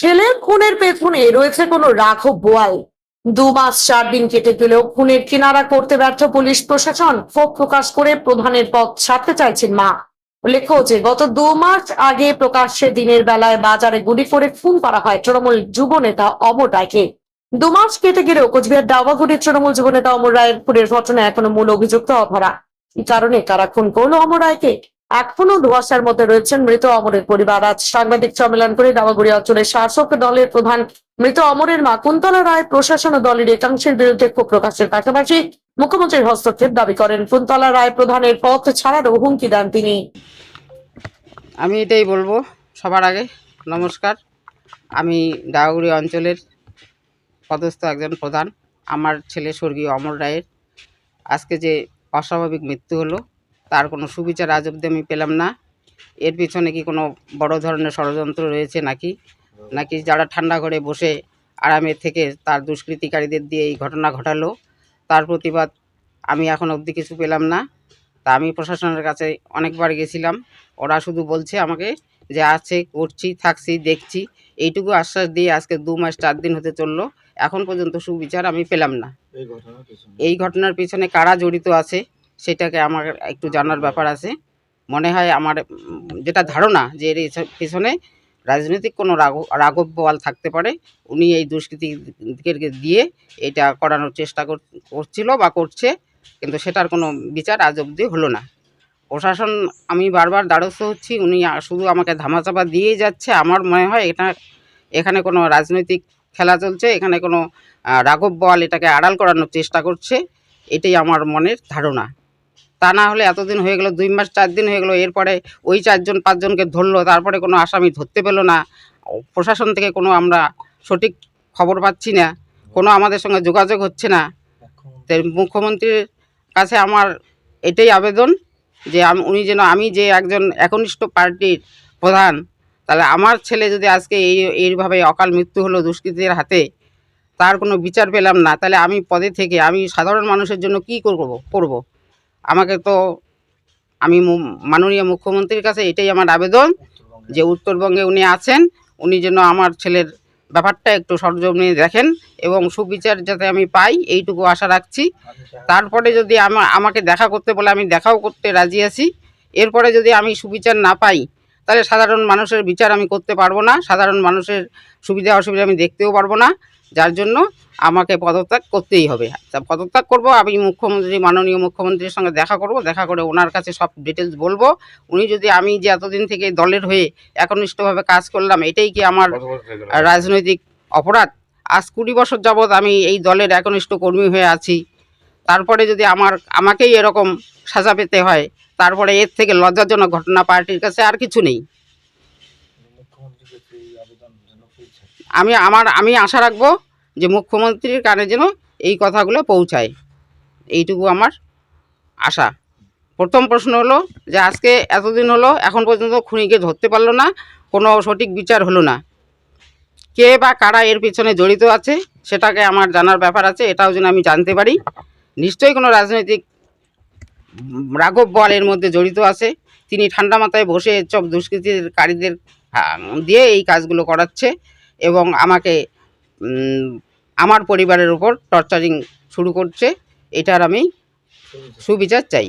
ছেলের খুনের পেছনে। রয়েছে কোনো রাঘব বোয়াল। দু মাস চার দিন কেটে গেলেও খুনের কিনারা করতে ব্যর্থ পুলিশ প্রশাসন। ক্ষোভ প্রকাশ করে প্রধানের পথ ছাড়তে চাইছেন মা। উল্লেখ্য যে, গত দু মাস আগে প্রকাশ্যে দিনের বেলায় বাজারে গুলি করে খুন করা হয় তৃণমূল যুব নেতা অমর রায়কে। দু মাস কেটে গেলেও কোচবিহার ডাবাগুড়ির তৃণমূল যুব নেতা অমর রায়ের খুনের ঘটনায় এখনও মূল অভিযুক্ত অধরা এই কারণে কারা খুন করল অমর রায়কে? এখনও ধোয়াশার মধ্যে রয়েছেন মৃত অমরের পরিবার। আজ সাংবাদিক সম্মেলন করে ডাবাগুড়ি অঞ্চলের শাসক দলের প্রধান মৃত অমরের মা কুন্তলা রায় প্রশাসন ও দলের একাংশের বিরুদ্ধে ক্ষোভ প্রকাশের পাশাপাশি মুখ্যমন্ত্রীর হস্তক্ষেপ দাবি করেন। কুন্তলা রায় প্রধানের পথ ছাড়ারও হুমকি দেন তিনি। আমি এটাই বলব সবার আগে, নমস্কার। আমি ডাউরি অঞ্চলের পদস্থ একজন প্রধান। আমার ছেলে স্বর্গীয় অমর রায়ের আজকে যে অস্বাভাবিক মৃত্যু হলো তার কোনো সুবিচার আজ অব্দি আমি পেলাম না। এর পিছনে কি কোনো বড় ধরনের ষড়যন্ত্র রয়েছে নাকি? নাকি যারা ঠান্ডা ঘরে বসে আরামে থেকে তার দুষ্কৃতিকারীদের দিয়ে এই ঘটনা ঘটালো তার প্রতিবাদ আমি এখন অবধি কিছু পেলাম না। তা আমি প্রশাসনের কাছে অনেকবার গেছিলাম। ওরা শুধু বলছে আমাকে যে আছে করছি থাকছি দেখছি। এইটুকু আশ্বাস দিয়ে আজকে দু মাস চার দিন হতে চলল। এখন পর্যন্ত সুবিচার আমি পেলাম না। এই ঘটনার এই ঘটনার পিছনে কারা জড়িত আছে? সেটাকে আমার একটু জানার ব্যাপার আছে। মনে হয় আমার, যেটা ধারণা যে এর পিছনে রাজনৈতিক কোনো রাঘব বোয়াল থাকতে পারে, উনি এই দুষ্কৃতিকে দিয়ে এটা করানোর চেষ্টা কর- করছিল বা করছে, কিন্তু সেটার কোনো বিচার আজ অবধি হলো না। প্রশাসন, আমি বারবার দ্বারস্থ হচ্ছি, উনি শুধু আমাকে ধামাচাপা দিয়েই যাচ্ছে, আমার মনে হয় এটা, এখানে কোনো রাজনৈতিক খেলা চলছে, এখানে কোনো রাঘব বল এটাকে আড়াল করানোর চেষ্টা করছে, এটাই আমার মনের ধারণা। তা না হলে এতদিন হয়ে গেল, দুই মাস, চার দিন হয়ে গেলো, এরপরে ওই চারজন, পাঁচজনকে ধরলো, তারপরে কোনো আসামি ধরতে পেল না। প্রশাসন থেকে কোনো আমরা সঠিক খবর পাচ্ছি না, কোনো আমাদের সঙ্গে যোগাযোগ হচ্ছে না। মুখ্যমন্ত্রীর কাছে আমার এটাই আবেদন যে আম- উনি যেন, আমি যে একজন একনিষ্ঠ পার্টির প্রধান, তাহলে আমার ছেলে যদি আজকে এই, এইভাবে অকাল মৃত্যু হলো দুষ্কৃতীদের হাতে, তার কোনো বিচার পেলাম না, তাহলে আমি পদে থেকে, আমি সাধারণ মানুষের জন্য কি করব করব? আমাকে তো আমি মাননীয় মুখ্যমন্ত্রীর কাছে এটাই আমার আবেদন যে উত্তরবঙ্গে উনি আছেন, উনি যেন আমার ছেলের ব্যাপারটা একটু সরজমিনে দেখেন এবং সুবিচার যাতে আমি পাই, এইটুকু আশা রাখছি। তারপরে যদি আমা আমাকে দেখা করতে বলে আমি দেখাও করতে রাজি আছি। এরপরে যদি আমি সুবিচার না পাই, তাহলে সাধারণ মানুষের বিচার আমি করতে পারব না, সাধারণ মানুষের সুবিধা অসুবিধা আমি দেখতেও পারব না। যার জন্য আমাকে পদত্যাগ করতেই হবে। তা পদত্যাগ করব, আমি মুখ্যমন্ত্রী, মাননীয় মুখ্যমন্ত্রীর সঙ্গে দেখা করব, দেখা করে ওনার কাছে সব ডিটেলস বলব। উনি যদি আমি যে এতদিন থেকে দলের হয়ে একনিষ্ঠভাবে কাজ করলাম, এটাই কি আমার রাজনৈতিক অপরাধ? আজ কুড়ি বছর যাবৎ আমি এই দলের একনিষ্ঠ কর্মী হয়ে আছি। তারপরে যদি আমার, আমাকেই এরকম সাজা পেতে হয়, তারপরে এর থেকে লজ্জাজনক ঘটনা পার্টির কাছে আর কিছু নেই মুখ্যমন্ত্রীকে সেই আবেদন যেন পেয়েছে আমি আমার, আমি আশা রাখব যে মুখ্যমন্ত্রীর কানে যেন এই কথাগুলো পৌঁছায়। এইটুকু আমার আশা। প্রথম প্রশ্ন হলো যে আজকে এতদিন হলো, এখন পর্যন্ত খুনিকে ধরতে পারল না, কোনো সঠিক বিচার হলো না। কে বা কারা এর পিছনে জড়িত আছে, সেটাকে আমার জানার ব্যাপার আছে, এটাও যেন আমি জানতে পারি। নিশ্চয়ই কোনো রাজনৈতিক রাঘব বল এর মধ্যে জড়িত আছে। তিনি ঠান্ডা মাথায় বসে সব দুষ্কৃতিকারীদের দিয়ে এই কাজগুলো করাচ্ছে এবং আমাকে আমার পরিবারের উপর টর্চারিং শুরু করছে। এটার আমি সুবিচার চাই।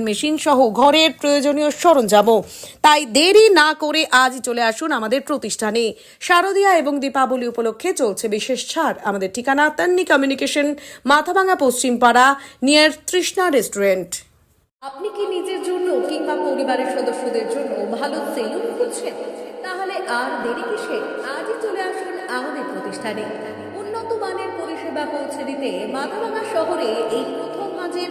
machine সহ ঘরের প্রয়োজনীয় সরঞ্জামও। তাই দেরি না করে আজই চলে আসুন আমাদের প্রতিষ্ঠানে। শারদীয়া এবং দীপাবলি উপলক্ষে চলছে বিশেষ ছাড়। আমাদের ঠিকানা Tanni communication, Mathabhanga Paschimpara, near Trishna restaurant. আপনি কি নিজের জন্য কিংবা পরিবারের সদস্যদের জন্য ভালো সেলুন খুঁজছেন? তাহলে আর দেরি কিসে? আজই চলে আসুন আমাদের প্রতিষ্ঠানে। উন্নত মানের পরিষেবা পৌঁছে দিতে মাথাভাঙা শহরে এই প্রথম হাজির